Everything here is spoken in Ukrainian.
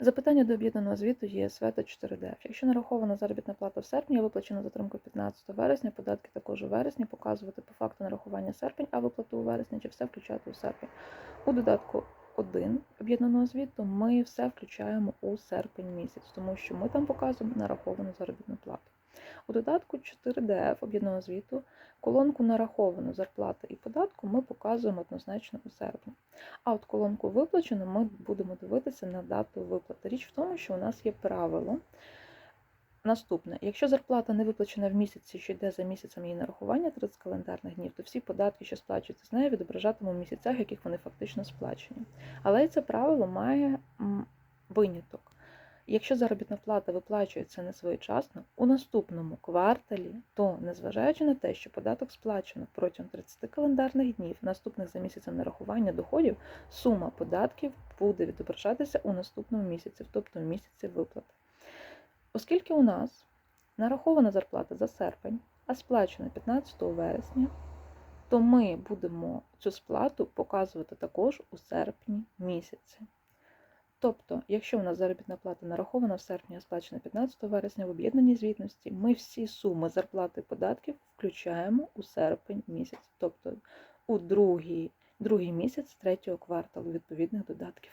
Запитання до об'єднаного звіту ЄСВ та 4ДФ. Якщо нарахована заробітна плата в серпні, а виплачена затримку 15 вересня, податки також у вересні, показувати по факту нарахування серпень, а виплату у вересні, чи все включати у серпень. У додатку 1 об'єднаного звіту ми все включаємо у серпень місяць, тому що ми там показуємо нараховану заробітну плату. У додатку 4ДФ об'єднаного звіту колонку нараховану зарплати і податку ми показуємо однозначно у серпні. А от колонку виплачено ми будемо дивитися на дату виплати. Річ в тому, що у нас є правило. Наступне, якщо зарплата не виплачена в місяці, що йде за місяцем її нарахування 30 календарних днів, то всі податки, що сплачуються з нею, відображатиму в місяцях, в яких вони фактично сплачені. Але це правило має виняток. Якщо заробітна плата виплачується не своєчасно, у наступному кварталі, то незважаючи на те, що податок сплачено протягом 30 календарних днів, наступних за місяцем нарахування доходів, сума податків буде відображатися у наступному місяці, тобто в місяці виплати. Оскільки у нас нарахована зарплата за серпень, а сплачена 15 вересня, то ми будемо цю сплату показувати також у серпні місяці. Тобто, якщо у нас заробітна плата нарахована в серпні, а сплачена 15 вересня в об'єднаній звітності, ми всі суми зарплати податків включаємо у серпень місяць, тобто у другий, другий місяць третього кварталу відповідних додатків.